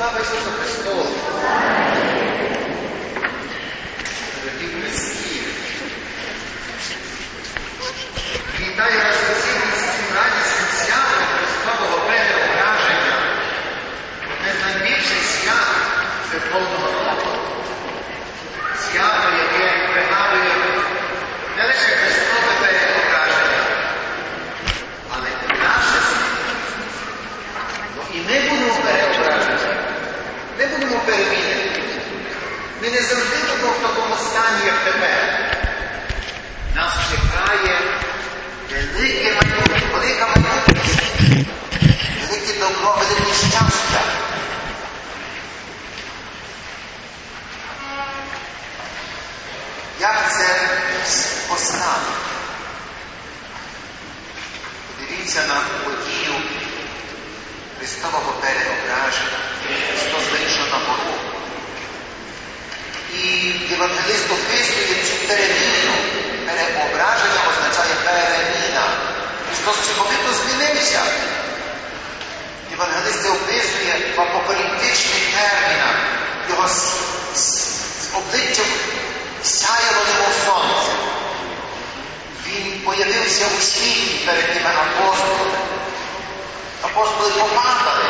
Слава Ісусу Христу! Дорогі близькі! Вітаю вас усіх із цим радісним святом Христового переображення. Одне з найбільших свят це повного року. Свято, яке пригадує не лише Христове переображення, але і наше свято. Ну, і ми будемо переображені. Ми будемо перемінені. Ми не завжди будемо в такому стані, як тепер. Нас чекає велике майбутнє, велика майбутність, велике добро, велике щастя. Як це постане? Подивіться на подію Христового переображення. Христос вийшов на гору. І Євангелист описує цю переміну. Переображення означає переміна. Христос цілковито змінився. Євангелист це описує в апокаліптичних термінах. Його з, з, з обличчям сяяло немов сонце. Він появився у світі перед тими апостолами. Апостоли помагали,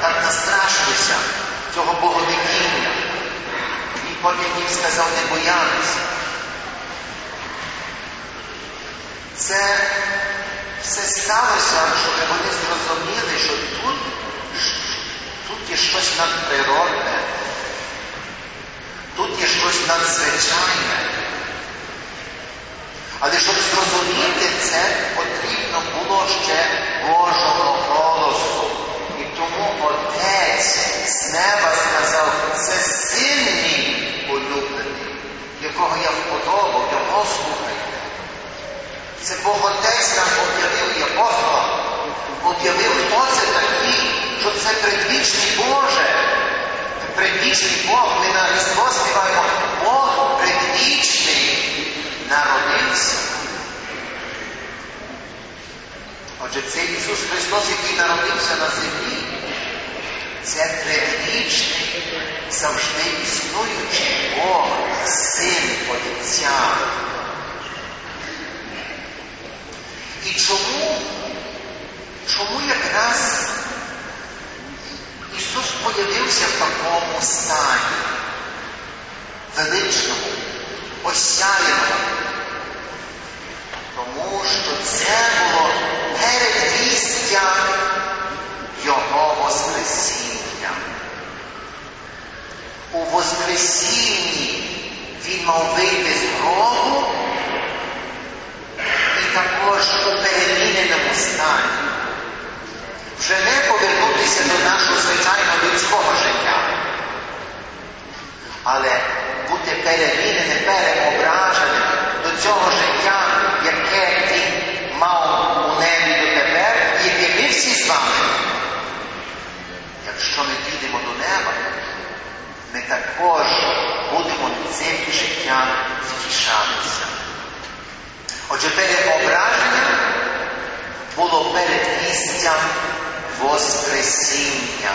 так настрашилися цього боговидіння. І потім їм сказав не боятися. Це все сталося, щоб вони зрозуміли, що тут, тут є щось надприродне, тут є щось надзвичайне. Але щоб зрозуміти це, потрібно було ще Божого голосу. І тому Отець з неба сказав, це син мій улюблений, якого я вподобав, його слухайте. Це Бог Отець нам об'явив, і апостол об'явив, хто це такий, що це предвічний Боже. Предвічний Бог, ми на Різдво співаємо, Бог предвічний народився. Отже, цей Ісус Христос, який народився на землі, це предвічний, завжди існуючий Бог, Син Отця. І чому, чому якраз Ісус появився в такому стані, величному, осяяному? Тому що це було передвістя Його Воскресіння. У Воскресінні Він мав вийти з гробу і також у переміненому стані. Вже не повернутися до нашого звичайного людського життя, але бути переміненим, переображеним до цього життя, яке він мав у небі дотепер, і яке ми всі з вами. Якщо ми підемо до неба, ми також будемо цим життям втішатися. Отже, переображення було передвістям Воскресіння.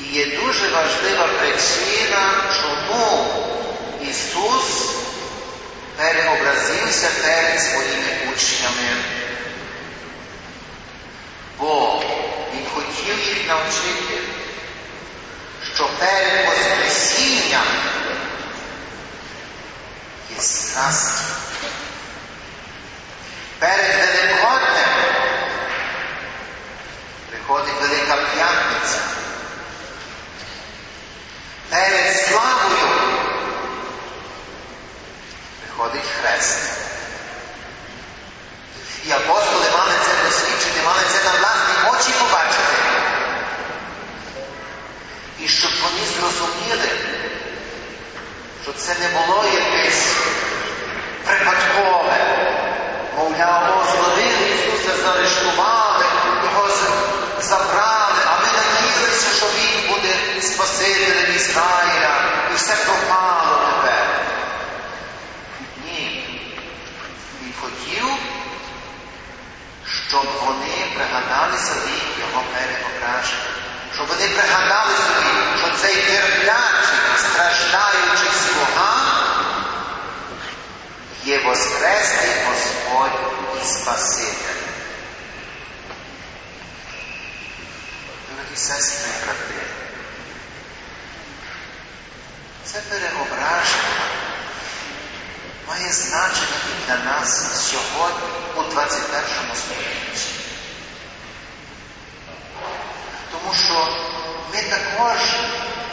І є дуже важлива причина, чому Ісус переобразився перед своїми учнями. Бо Він хотів їх навчити, що перед Воскресінням є страсті. Перед Великоднем приходить Велика П'ятниця. Перед славою приходить хрест. І апостоли мали це досвідчити, мали це на власні очі побачити. І щоб вони зрозуміли, що це не було якесь припадкове. Мовляв, о, зловили Ісуса, заарештували, його забрали, а ми надіялися, що Він буде Спасителем Ізраїля, і все пропало тепер. Ні. Він хотів, щоб вони пригадали собі його переображення, щоб вони пригадали собі, що цей терплячий, страждаючий слуга є Воскресний Господь і Спаситель. Дорогі сестри і брати, це переображення має значення і для нас сьогодні у 21 столітті. Тому що ми також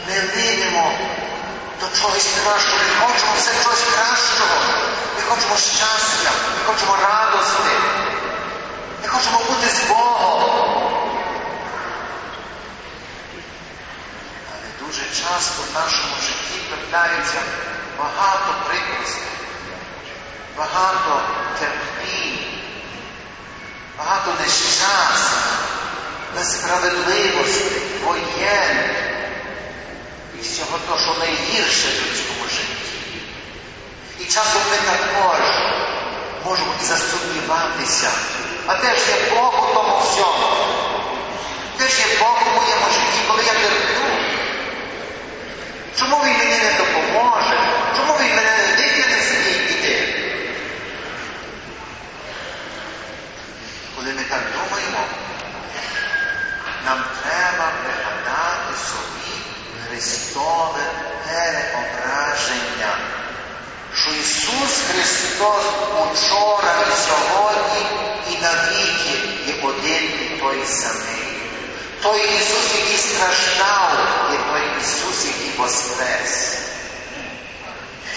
не линемо до чогось кращого, ми хочемо все чогось кращого. Ми хочемо щастя, ми хочемо радости, ми хочемо бути з Богом. Але дуже часто в нашому житті трапляється багато прикростей, багато терпінь, багато нещастя, несправедливості, воєн і всього того, що найгірше в людському житті. І часом ми також можемо засумніватися. А де ж є Бог у тому всьому? Де ж є Бог у моєму житті, коли я терплю? Чому він мені не допоможе? Чому він мене не витягне з цієї біди? Коли ми так думаємо, нам треба пригадати собі Христове переображення, що Ісус Христос учора і сьогодні і навіки є один і той самий. Той Ісус, який страждав, є той Ісус, який воскрес.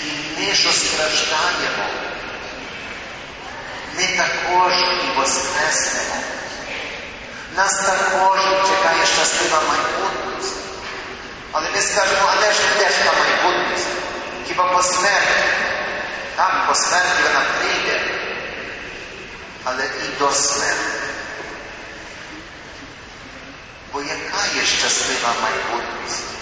І ми, що страждаємо, ми також і воскреснемо. Нас також чекає щаслива майбутність. Але ми скажемо, а де ж де ж та майбутність? Хіба по смерті? Так, по смерті вона прийде, але і до смерті. Бо яка є щаслива майбутність?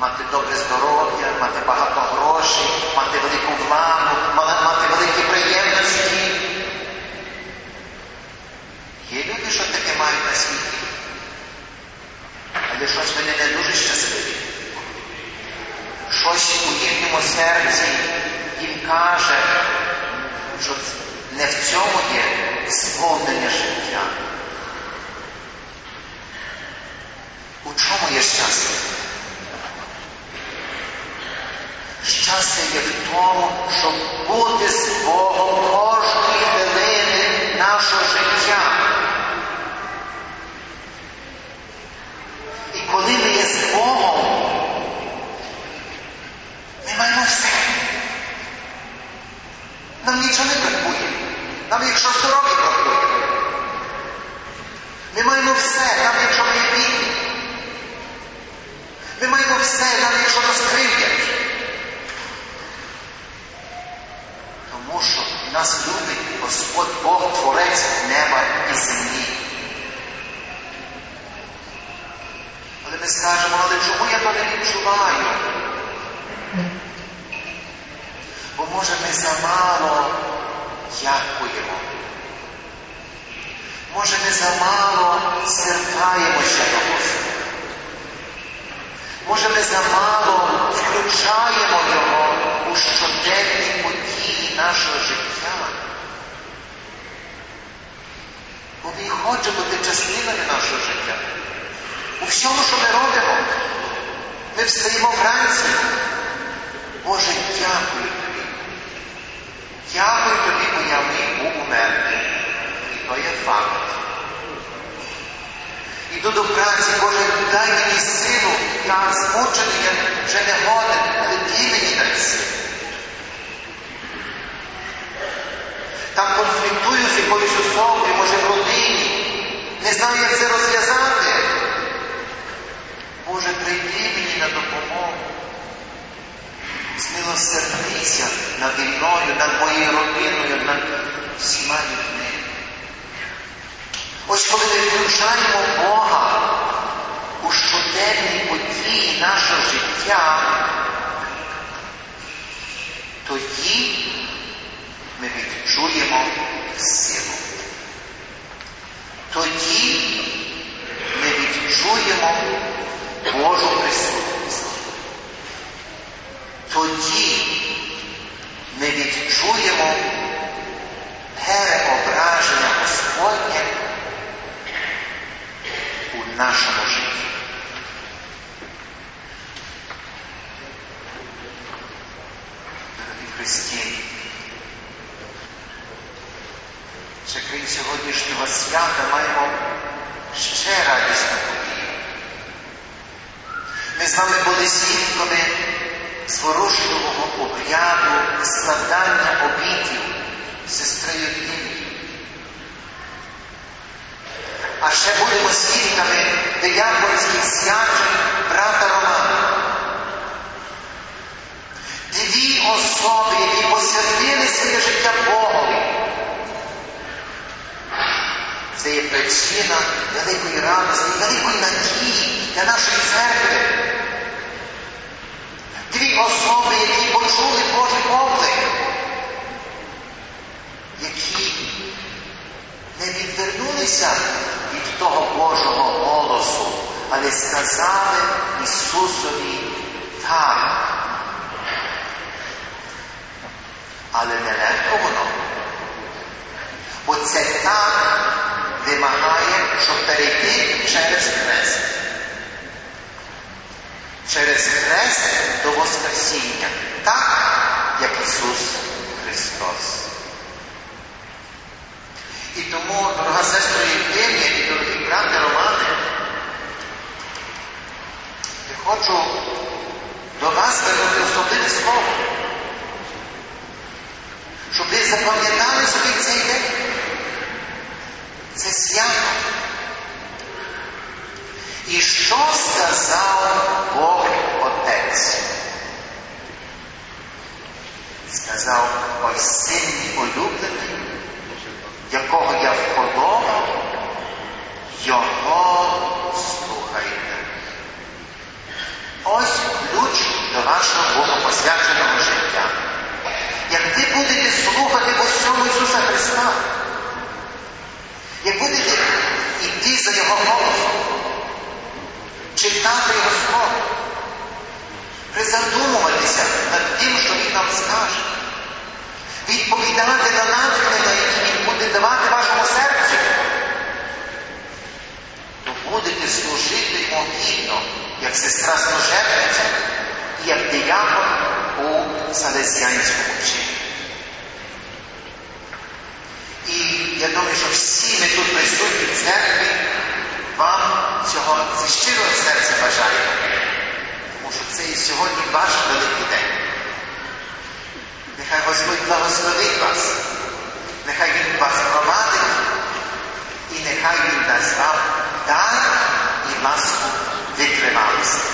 Мати добре здоров'я, мати багато грошей, мати велику владу, мати великі приємності. Є люди, що таке мають на світі. Але щось вони не дуже щасливі. Щось у їхньому серці їм каже, що не в цьому є сповнення життя. У чому є щастя? Щастя є в тому, щоб бути з Богом кожної хвилини нашого життя. І коли ми є з Богом, ми маємо все. Нам нічого не бракує. Нам якщо здоров'я бракує. Ми маємо все, нам якщо ми бідні. Ми маємо все, нам якщо нас кривдять. Тому що нас любить Господь Бог, Творець неба і землі. Але ми скажемо, але чому я то не відчуваю? Бо може ми замало дякуємо. Може ми замало звертаємося до Господа. Може ми замало включаємо Його у щоденні події нашого життя. Бо Він хоче бути частиною нашого життя. У всьому, що ми робимо, ми встаємо вранці. Боже, Факт. Іду до праці, Боже, дай мені силу, я змучений, я вже не годен, але ти мені дай силу. Там конфліктую з якоюсь особою, може в родині. Не знаю, як це розв'язати. Боже, прийди мені на допомогу. Змилосердися наді мною, над залишаємо Бога у щоденній події нашого життя, тоді ми відчуємо силу. Тоді ми відчуємо Божу присутність. Тоді у нашому житті. Дорогі Христі, ще крім сьогоднішнього свята маємо ще радісну подію. Ми з вами були свідками зворушливого обряду складання обідів сестри Євгенії. А ще будемо свідками дияконських святів брата Романа. Дві особи, які посвятили своє життя Богові. Це є причина великої радості, великої надії для нашої церкви. Дві особи, які почули Божий поклик, які не відвернулися від того Божого голосу, але сказали Ісусові так. Але нелегко воно. Бо це так вимагає, щоб перейти через хрест. Через хрест до Воскресіння, так, як Ісус Христос. І тому, дорога сестра Євгенія і дорогі брати Романи, я хочу до вас звернути особливе слово, щоб ви запам'ятали собі цей день. Це свято. І що сказав Бог Отець? Сказав, ой мій улюблений, якого я вподобав, його слухайте. Ось ключ до вашого богопосвяченого життя. Як ви будете слухати в усьому Ісуса Христа, як будете йти за Його голосом, читати Його Слово, призадумуватися над тим, що Він нам скаже, відповідати на натхнення, які Він буде давати вашому серцю, то будете служити йому як сестра служебниця і як диякон у Салезіанському вченні. І я думаю, що всі ми тут присутні в церкві вам цього зі щирого серця бажаємо. Тому що це і сьогодні ваш великий день. Нехай Господь благословить вас, нехай Він вас провадить, і нехай Він дасть вам дар і ласку витривалості.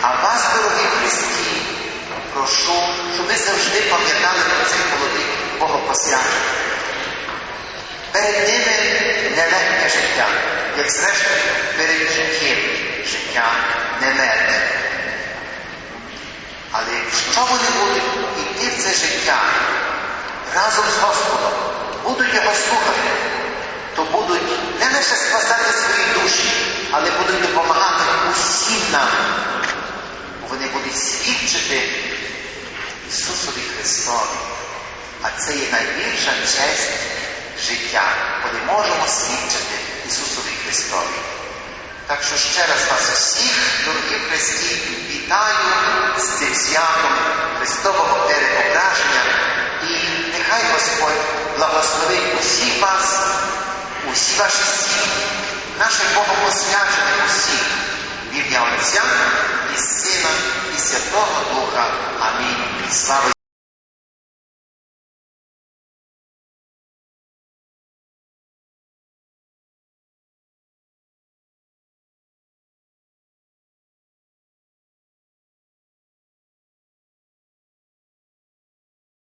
А вас, дорогі Христі, прошу, щоб ви завжди пам'ятали про цих молодих богопосвячених. Перед ними нелегке життя, як зрештою перед життям життя немедне. Але якщо вони будуть йти в це життя разом з Господом, будуть його слухати, то будуть не лише спасати свої душі, але будуть допомагати усім нам. Вони будуть свідчити Ісусові Христові. А це є найбільша честь життя, коли можемо свідчити Ісусові Христові. Так що ще раз вас усіх, дорогі Христі, вітаю з цим святом Христового переображення і нехай Господь благословить усіх вас, усі ваші сім'ї, наших богопосвячених усіх, в ім'я Отця і Сина, і Святого Духа. Амінь. Слава